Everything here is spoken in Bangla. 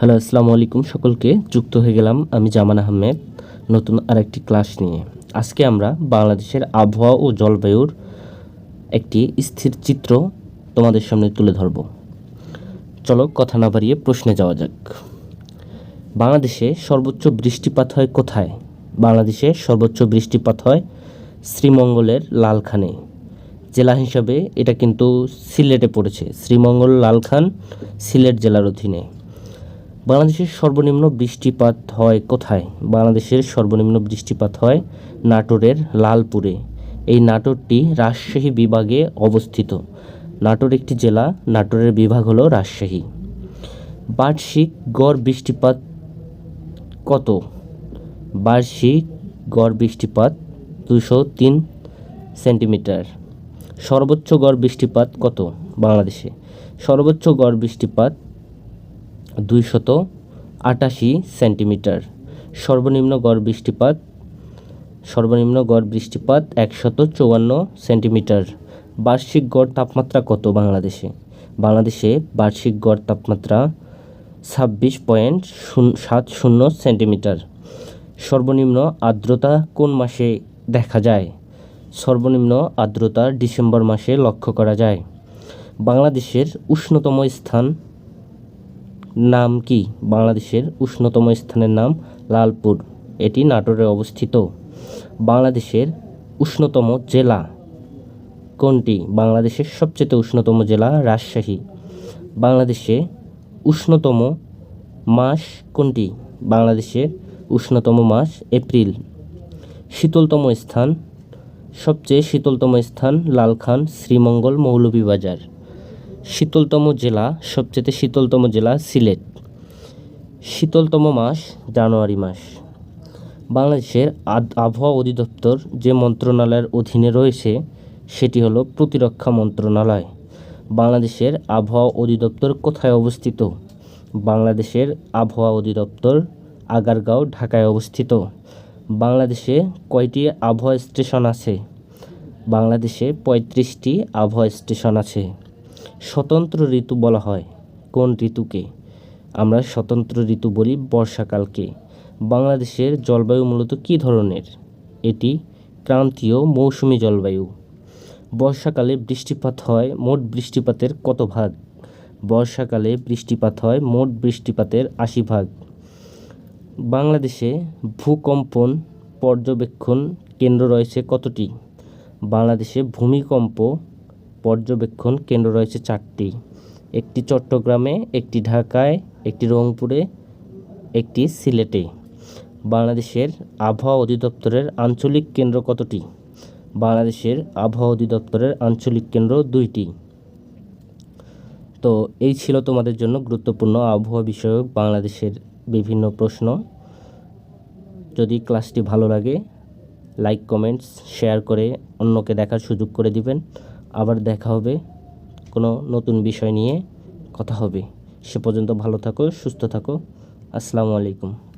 হ্যালো, আসসালামু আলাইকুম সকলকে। যুক্ত হয়ে গেলাম আমি জামান আহমেদ, নতুন আরেকটি ক্লাস নিয়ে। আজকে আমরা বাংলাদেশের আবহাওয়া ও জলবায়ুর একটি স্থির চিত্র তোমাদের সামনে তুলে ধরব। চলো কথা না বাড়িয়ে প্রশ্নে যাওয়া যাক। বাংলাদেশে সর্বোচ্চ বৃষ্টিপাত হয় কোথায়? বাংলাদেশে সর্বোচ্চ বৃষ্টিপাত হয় শ্রীমঙ্গলের লালখানে। জেলা হিসাবে এটা কিন্তু সিলেটে পড়েছে। শ্রীমঙ্গল, লালখান, সিলেট জেলার অধীনে। বাংলাদেশের সর্বনিম্ন বৃষ্টিপাত হয় কোথায়? বাংলাদেশের সর্বনিম্ন বৃষ্টিপাত হয় নাটোরের লালপুরে। এই নাটোরটি রাজশাহী বিভাগে অবস্থিত। নাটোর একটি জেলা, নাটোরের বিভাগ হলো রাজশাহী। বার্ষিক গড় বৃষ্টিপাত কত? বার্ষিক গড় বৃষ্টিপাত দুশো তিন সেন্টিমিটার। সর্বোচ্চ গড় বৃষ্টিপাত কত বাংলাদেশে? সর্বোচ্চ গড় বৃষ্টিপাত দুইশত আটাশি সেন্টিমিটার। সর্বনিম্ন গড় বৃষ্টিপাত, সর্বনিম্ন গড় বৃষ্টিপাত একশত চুয়ান্ন সেন্টিমিটার। বার্ষিক গড় তাপমাত্রা কত বাংলাদেশে? বাংলাদেশে বার্ষিক গড় তাপমাত্রা ছাব্বিশ পয়েন্ট সাত শূন্য সেন্টিমিটার। সর্বনিম্ন আর্দ্রতা কোন মাসে দেখা যায়? সর্বনিম্ন আর্দ্রতা ডিসেম্বর মাসে লক্ষ্য করা যায়। বাংলাদেশের উষ্ণতম স্থান নাম কি? বাংলাদেশের উষ্ণতম স্থানের নাম লালপুর। এটি নাটোরে অবস্থিত। বাংলাদেশের উষ্ণতম জেলা কোনটি? বাংলাদেশের সবচেয়ে উষ্ণতম জেলা রাজশাহী। বাংলাদেশে উষ্ণতম মাস কোনটি? বাংলাদেশের উষ্ণতম মাস এপ্রিল। শীতলতম স্থান, সবচেয়ে শীতলতম স্থান লালখান শ্রীমঙ্গল মৌলভীবাজার। শীতলতম জেলা, সবচেয়ে শীতলতম জেলা সিলেট। শীতলতম মাস জানুয়ারি মাস। বাংলাদেশের আবহাওয়া অধিদপ্তর যে মন্ত্রণালয়ের অধীনে রয়েছে, সেটি হলো প্রতিরক্ষা মন্ত্রণালয়। বাংলাদেশের আবহাওয়া অধিদপ্তর কোথায় অবস্থিত? বাংলাদেশের আবহাওয়া অধিদপ্তর আগারগাঁও, ঢাকায় অবস্থিত। বাংলাদেশে কয়টি আবহাওয়া স্টেশন আছে? বাংলাদেশে পঁয়ত্রিশটি আবহাওয়া স্টেশন আছে। স্বতন্ত্র ঋতু বলা হয়। কোন ঋতুকে? আমরা স্বতন্ত্র ঋতু বলি বর্ষাকালকে। বাংলাদেশের জলবায়ু মূলত কী ধরনের? এটি ক্রান্তীয় মৌসুমি জলবায়ু। বর্ষাকালে বৃষ্টিপাত হয় মোট বৃষ্টিপাতের কত ভাগ? বর্ষাকালে বৃষ্টিপাত হয় মোট বৃষ্টিপাতের আশি ভাগ। বাংলাদেশে ভূকম্পন পর্যবেক্ষণ কেন্দ্র রয়েছে কতটি? বাংলাদেশে ভূমিকম্প পর্যবেক্ষণ কেন্দ্র রয়েছে চারটি। একটি চট্টগ্রামে, একটি ঢাকায়, একটি রংপুরে, একটি সিলেটে। বাংলাদেশের আবহাওয়া অধিদপ্তরের আঞ্চলিক কেন্দ্র কতটি? বাংলাদেশের আবহাওয়া অধিদপ্তরের আঞ্চলিক কেন্দ্র দুইটি। তো এই ছিল তোমাদের জন্য গুরুত্বপূর্ণ আবহাওয়া বিষয়ক বাংলাদেশের বিভিন্ন প্রশ্ন। যদি ক্লাসটি ভালো লাগে, লাইক, কমেন্টস, শেয়ার করে অন্যকে দেখার সুযোগ করে দিবেন। আবার দেখা হবে। কোনো নতুন বিষয় নিয়ে কথা হবে। সে পর্যন্ত ভালো থাকো, সুস্থ থাকো। আসসালামু আলাইকুম।